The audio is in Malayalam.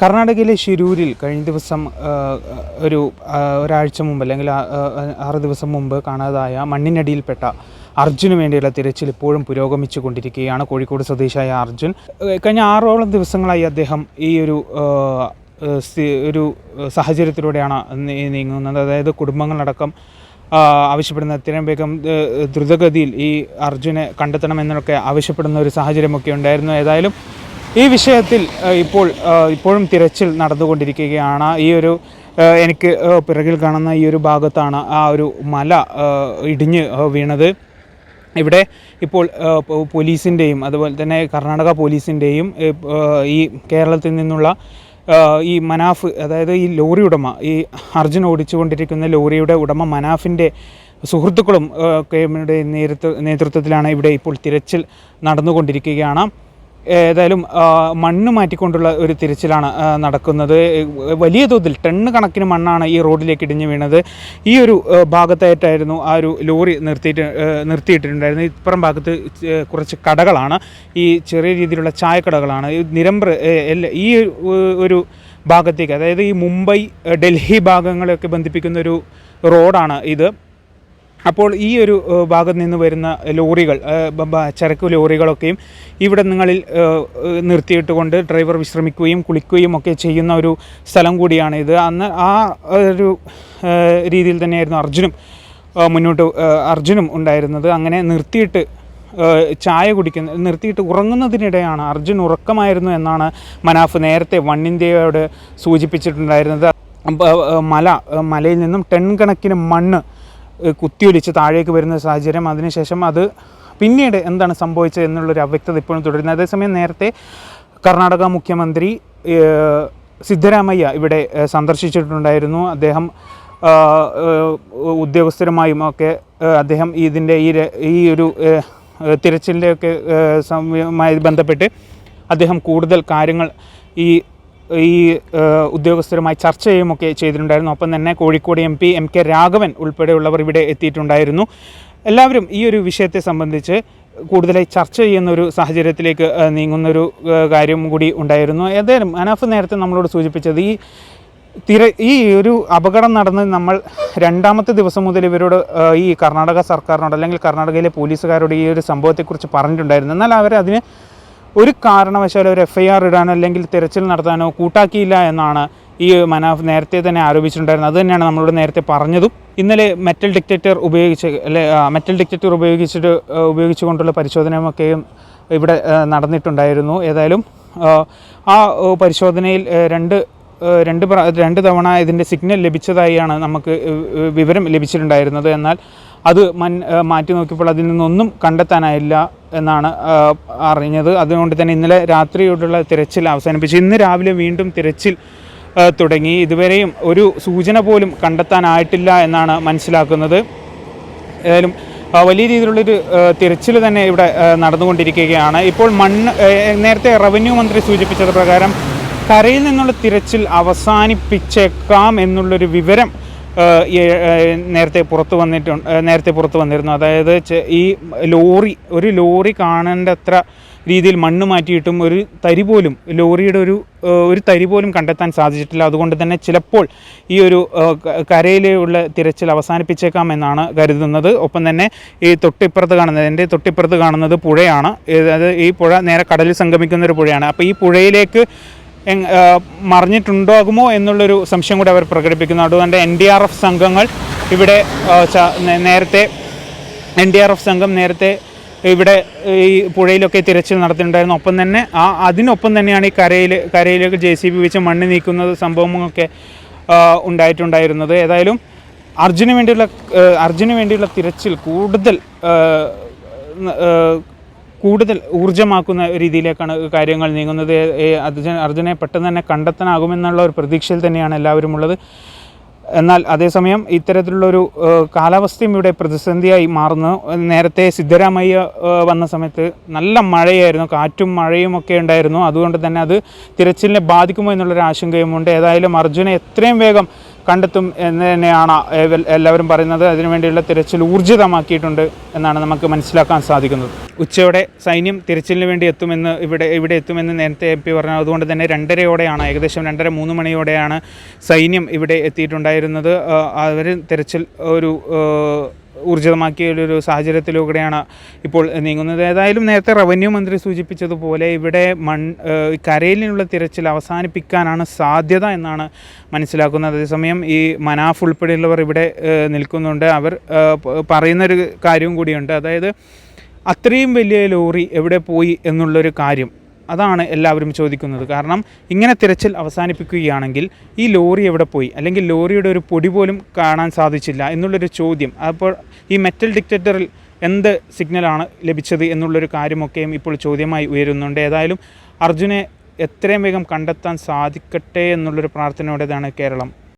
കർണാടകയിലെ ശിരൂരിൽ കഴിഞ്ഞ ദിവസം ഒരു ഒരാഴ്ച മുമ്പ് അല്ലെങ്കിൽ ആറ് ദിവസം മുമ്പ് കാണാതായ മണ്ണിനടിയിൽപ്പെട്ട അർജുന് വേണ്ടിയുള്ള തിരച്ചിൽ ഇപ്പോഴും പുരോഗമിച്ചു കൊണ്ടിരിക്കുകയാണ് കോഴിക്കോട് സ്വദേശിയായ അർജുൻ. കഴിഞ്ഞ ആറോളം ദിവസങ്ങളായി അദ്ദേഹം ഈ ഒരു ഒരു സാഹചര്യത്തിലൂടെയാണ് നീങ്ങുന്നത്. അതായത് കുടുംബങ്ങളടക്കം ആവശ്യപ്പെടുന്ന എത്രയും വേഗം ദ്രുതഗതിയിൽ ഈ അർജുനെ കണ്ടെത്തണമെന്നൊക്കെ ആവശ്യപ്പെടുന്ന ഒരു സാഹചര്യമൊക്കെ ഉണ്ടായിരുന്നു. ഏതായാലും ഈ വിഷയത്തിൽ ഇപ്പോൾ ഇപ്പോഴും തിരച്ചിൽ നടന്നുകൊണ്ടിരിക്കുകയാണ്. ഈ ഒരു എനിക്ക് പിറകിൽ കാണുന്ന ഈ ഒരു ഭാഗത്താണ് ആ ഒരു മല ഇടിഞ്ഞ് വീണത്. ഇവിടെ ഇപ്പോൾ പോലീസിന്റെയും അതുപോലെ തന്നെ കർണാടക പോലീസിന്റെയും ഈ കേരളത്തിൽ നിന്നുള്ള ഈ മനാഫ് അതായത് ഈ ലോറി ഉടമ ഈ അർജുൻ ഓടിച്ചുകൊണ്ടിരിക്കുന്ന ലോറിയുടെ ഉടമ മനാഫിന്റെ സുഹൃത്തുക്കളും നേതൃത്വ നേതൃത്വത്തിലാണ് ഇവിടെ ഇപ്പോൾ തിരച്ചിൽ നടന്നുകൊണ്ടിരിക്കുകയാണ്. ഏതായാലും മണ്ണ് മാറ്റിക്കൊണ്ടുള്ള ഒരു തിരച്ചിലാണ് നടക്കുന്നത്. വലിയ തോതിൽ ടണ്ണ് കണക്കിന് മണ്ണാണ് ഈ റോഡിലേക്ക് ഇടിഞ്ഞു വീണത്. ഈ ഒരു ഭാഗത്തായിട്ടായിരുന്നു ആ ഒരു ലോറി നിർത്തിയിട്ട് നിർത്തിയിട്ടിട്ടുണ്ടായിരുന്നത്. ഇപ്പുറം ഭാഗത്ത് കുറച്ച് കടകളാണ്. ഈ ചെറിയ രീതിയിലുള്ള ചായക്കടകളാണ്. നിരമ്പർ ഈ ഒരു- ഭാഗത്തേക്ക് അതായത് ഈ മുംബൈ ഡൽഹി ഭാഗങ്ങളെയൊക്കെ ബന്ധിപ്പിക്കുന്ന ഒരു റോഡാണ് ഇത്. അപ്പോൾ ഈ ഒരു ഭാഗത്ത് നിന്ന് വരുന്ന ലോറികൾ ചരക്ക് ലോറികളൊക്കെയും ഇവിടെ നിങ്ങളിൽ നിർത്തിയിട്ട് കൊണ്ട് ഡ്രൈവർ വിശ്രമിക്കുകയും കുളിക്കുകയും ഒക്കെ ചെയ്യുന്ന ഒരു സ്ഥലം കൂടിയാണ് ഇത്. അന്ന് ആ ഒരു രീതിയിൽ തന്നെയായിരുന്നു അർജുനും മുന്നോട്ട് അർജുനും ഉണ്ടായിരുന്നത്. അങ്ങനെ നിർത്തിയിട്ട് ചായ കുടിക്കുന്ന നിർത്തിയിട്ട് ഉറങ്ങുന്നതിനിടെയാണ് അർജുൻ ഉറക്കമായിരുന്നു എന്നാണ് മനാഫ് നേരത്തെ വൺ ഇന്ത്യയോട് സൂചിപ്പിച്ചിട്ടുണ്ടായിരുന്നത് മല മലയിൽ നിന്നും ടെൺ കണക്കിന് മണ്ണ് കുത്തിയൊലിച്ച് താഴേക്ക് വരുന്ന സാഹചര്യം. അതിനുശേഷം അത് പിന്നീട് എന്താണ് സംഭവിച്ചത് എന്നുള്ളൊരു അവ്യക്തത ഇപ്പോഴും തുടരുന്നത് അതേസമയം നേരത്തെ കർണാടക മുഖ്യമന്ത്രി സിദ്ധരാമയ്യ ഇവിടെ സന്ദർശിച്ചിട്ടുണ്ടായിരുന്നു. അദ്ദേഹം ഉദ്യോഗസ്ഥരുമായും ഒക്കെ അദ്ദേഹം ഇതിന്റെ ഈ ഈ ഒരു തിരച്ചിലിന്റെയൊക്കെ സമയമായി ബന്ധപ്പെട്ട് അദ്ദേഹം കൂടുതൽ കാര്യങ്ങൾ ഈ ഈ ഉദ്യോഗസ്ഥരുമായി ചർച്ച ചെയ്യുമൊക്കെ ചെയ്തിട്ടുണ്ടായിരുന്നു. ഒപ്പം തന്നെ Kozhikode M P M K Raghavan ഉൾപ്പെടെയുള്ളവർ ഇവിടെ എത്തിയിട്ടുണ്ടായിരുന്നു. എല്ലാവരും ഈ ഒരു വിഷയത്തെ സംബന്ധിച്ച് കൂടുതലായി ചർച്ച ചെയ്യുന്ന ഒരു സാഹചര്യത്തിലേക്ക് നീങ്ങുന്നൊരു കാര്യം കൂടി ഉണ്ടായിരുന്നു. ഏതായാലും അനാഫ് നേരത്തെ നമ്മളോട് സൂചിപ്പിച്ചത് ഈ തിര ഈ ഒരു അപകടം നടന്ന് നമ്മൾ രണ്ടാമത്തെ ദിവസം മുതൽ ഇവരോട് ഈ കർണാടക സർക്കാരിനോട് അല്ലെങ്കിൽ കർണാടകയിലെ പോലീസുകാരോട് ഈ ഒരു സംഭവത്തെക്കുറിച്ച് പറഞ്ഞിട്ടുണ്ടായിരുന്നു. എന്നാൽ അവർ ഒരു കാരണവശാലും ഒരു എഫ് ഐ ആർ ഇടാനോ അല്ലെങ്കിൽ തിരച്ചിൽ നടത്താനോ കൂട്ടാക്കിയില്ല എന്നാണ് ഈ മനാഫ് നേരത്തെ തന്നെ ആരോപിച്ചിട്ടുണ്ടായിരുന്നത്. അതുതന്നെയാണ് നമ്മളോട് നേരത്തെ പറഞ്ഞതും. ഇന്നലെ മെറ്റൽ ഡിക്റ്റേറ്റർ ഉപയോഗിച്ച് അല്ലെ മെറ്റൽ ഡിക്റ്റേറ്റർ ഉപയോഗിച്ചിട്ട് ഉപയോഗിച്ചുകൊണ്ടുള്ള പരിശോധനയൊക്കെയും ഇവിടെ നടന്നിട്ടുണ്ടായിരുന്നു. ഏതായാലും ആ, പരിശോധനയിൽ രണ്ട് രണ്ട് രണ്ട് തവണ ഇതിന്റെ സിഗ്നൽ ലഭിച്ചതായാണ് നമുക്ക് വിവരം ലഭിച്ചിട്ടുണ്ടായിരുന്നത്. എന്നാൽ അത് മൻ മാറ്റി നോക്കിയപ്പോൾ അതിൽ നിന്നൊന്നും കണ്ടെത്താനായില്ല എന്നാണ് അറിഞ്ഞത്. അതുകൊണ്ട് തന്നെ ഇന്നലെ രാത്രിയോടുള്ള തിരച്ചിൽ അവസാനിപ്പിച്ചു. ഇന്ന് രാവിലെ വീണ്ടും തിരച്ചിൽ തുടങ്ങി. ഇതുവരെയും ഒരു സൂചന പോലും കണ്ടെത്താനായിട്ടില്ല എന്നാണ് മനസ്സിലാക്കുന്നത്. ഏതായാലും വലിയ രീതിയിലുള്ളൊരു തിരച്ചിൽ തന്നെ ഇവിടെ നടന്നുകൊണ്ടിരിക്കുകയാണ്. ഇപ്പോൾ മണ്ണ് നേരത്തെ റവന്യൂ മന്ത്രി സൂചിപ്പിച്ചത് പ്രകാരം കരയിൽ നിന്നുള്ള തിരച്ചിൽ അവസാനിപ്പിച്ചേക്കാം എന്നുള്ളൊരു വിവരം നേരത്തെ പുറത്തു വന്നിട്ടുണ്ട് നേരത്തെ പുറത്തു വന്നിരുന്നു. അതായത് ഈ ലോറി ഒരു ലോറി കാണേണ്ടത്ര രീതിയിൽ മണ്ണ് മാറ്റിയിട്ടും ഒരു തരി പോലും ലോറിയുടെ ഒരു ഒരു തരി പോലും കണ്ടെത്താൻ സാധിച്ചിട്ടില്ല. അതുകൊണ്ട് തന്നെ ചിലപ്പോൾ ഈ ഒരു കരയിലുള്ള തിരച്ചിൽ അവസാനിപ്പിച്ചേക്കാം എന്നാണ് കരുതുന്നത്. ഒപ്പം തന്നെ ഈ തൊട്ടിപ്പുറത്ത് കാണുന്നത് എന്റെ തൊട്ടിപ്പുറത്ത് കാണുന്നത് പുഴയാണ്. അതായത് അത് ഈ പുഴ നേരെ കടലിൽ സംഗമിക്കുന്ന ഒരു പുഴയാണ്. അപ്പോൾ ഈ പുഴയിലേക്ക് മറിഞ്ഞിട്ടുണ്ടാകുമോ എന്നുള്ളൊരു സംശയം കൂടെ അവർ പ്രകടിപ്പിക്കുന്നു. അതുകൊണ്ട് എൻ ഡി ആർ എഫ് സംഘങ്ങൾ ഇവിടെ നേരത്തെ എൻ ഡി ആർ എഫ് സംഘം നേരത്തെ ഇവിടെ ഈ പുഴയിലൊക്കെ തിരച്ചിൽ നടത്തിയിട്ടുണ്ടായിരുന്നു. ഒപ്പം തന്നെ ആ അതിനൊപ്പം തന്നെയാണ് ഈ കരയിൽ കരയിലേക്ക് ജെ സി ബി വെച്ച് മണ്ണ് നീക്കുന്നത് സംഭവങ്ങളൊക്കെ ഉണ്ടായിട്ടുണ്ടായിരുന്നത്. ഏതായാലും അർജുന് വേണ്ടിയുള്ള അർജുന് വേണ്ടിയുള്ള തിരച്ചിൽ കൂടുതൽ കൂടുതൽ ഊർജമാക്കുന്ന രീതിയിലേക്കാണ് കാര്യങ്ങൾ നീങ്ങുന്നത്. അർജുന പെട്ടെന്ന് തന്നെ കണ്ടെത്താനാകുമെന്നുള്ള ഒരു പ്രതീക്ഷയിൽ തന്നെയാണ് എല്ലാവരും ഉള്ളത്. എന്നാൽ അതേസമയം ഇത്തരത്തിലുള്ളൊരു കാലാവസ്ഥയും ഇവിടെ പ്രതിസന്ധിയായി മാറുന്നു. നേരത്തെ സിദ്ധരാമയ്യ വന്ന സമയത്ത് നല്ല മഴയായിരുന്നു. കാറ്റും മഴയും ഒക്കെ ഉണ്ടായിരുന്നു. അതുകൊണ്ട് തന്നെ അത് തിരച്ചിലിനെ ബാധിക്കുമോ എന്നുള്ളൊരു ആശങ്കയുമുണ്ട് ഏതായാലും അർജുനെ എത്രയും വേഗം കണ്ടെത്തും എന്ന് തന്നെയാണ് എല്ലാവരും പറയുന്നത്. അതിനുവേണ്ടിയുള്ള തിരച്ചിൽ ഊർജിതമാക്കിയിട്ടുണ്ട് എന്നാണ് നമുക്ക് മനസ്സിലാക്കാൻ സാധിക്കുന്നത്. ഉച്ചയോടെ സൈന്യം തിരച്ചിലിന് വേണ്ടി എത്തുമെന്ന് ഇവിടെ ഇവിടെ എത്തുമെന്ന് നേരത്തെ എം പി പറഞ്ഞു. അതുകൊണ്ട് തന്നെ രണ്ടരയോടെയാണ് ഏകദേശം രണ്ടര മൂന്ന് മണിയോടെയാണ് സൈന്യം ഇവിടെ എത്തിയിട്ടുണ്ടായിരുന്നത്. അവർ തിരച്ചിൽ ഒരു ഊർജിതമാക്കിയ ഒരു സാഹചര്യത്തിലൂടെയാണ് ഇപ്പോൾ നീങ്ങുന്നത്. ഏതായാലും നേരത്തെ റവന്യൂ മന്ത്രി സൂചിപ്പിച്ചതുപോലെ ഇവിടെ മൺ കരയിലുള്ള തിരച്ചിൽ അവസാനിപ്പിക്കാനാണ് സാധ്യത എന്നാണ് മനസ്സിലാക്കുന്നത്. അതേസമയം ഈ മനാഫ് ഉൾപ്പെടെയുള്ളവർ ഇവിടെ നിൽക്കുന്നുണ്ട്. അവർ പറയുന്നൊരു കാര്യവും കൂടിയുണ്ട്. അതായത് അത്രയും വലിയ ലോറി എവിടെ പോയി എന്നുള്ളൊരു കാര്യം അതാണ് എല്ലാവരും ചോദിക്കുന്നത്. കാരണം ഇങ്ങനെ തിരച്ചിൽ അവസാനിപ്പിക്കുകയാണെങ്കിൽ ഈ ലോറി എവിടെ പോയി? അല്ലെങ്കിൽ ലോറിയുടെ ഒരു പൊടി പോലും കാണാൻ സാധിച്ചില്ല എന്നുള്ളൊരു ചോദ്യം. അപ്പോൾ ഈ മെറ്റൽ ഡിക്റ്റേറ്ററിൽ എന്ത് സിഗ്നലാണ് ലഭിച്ചത് എന്നുള്ളൊരു കാര്യമൊക്കെയും ഇപ്പോൾ ചോദ്യമായി ഉയരുന്നുണ്ട്. ഏതായാലും അർജുനെ എത്രയും വേഗം കണ്ടെത്താൻ സാധിക്കട്ടെ എന്നുള്ളൊരു പ്രാർത്ഥനയോടേതാണ് കേരളം.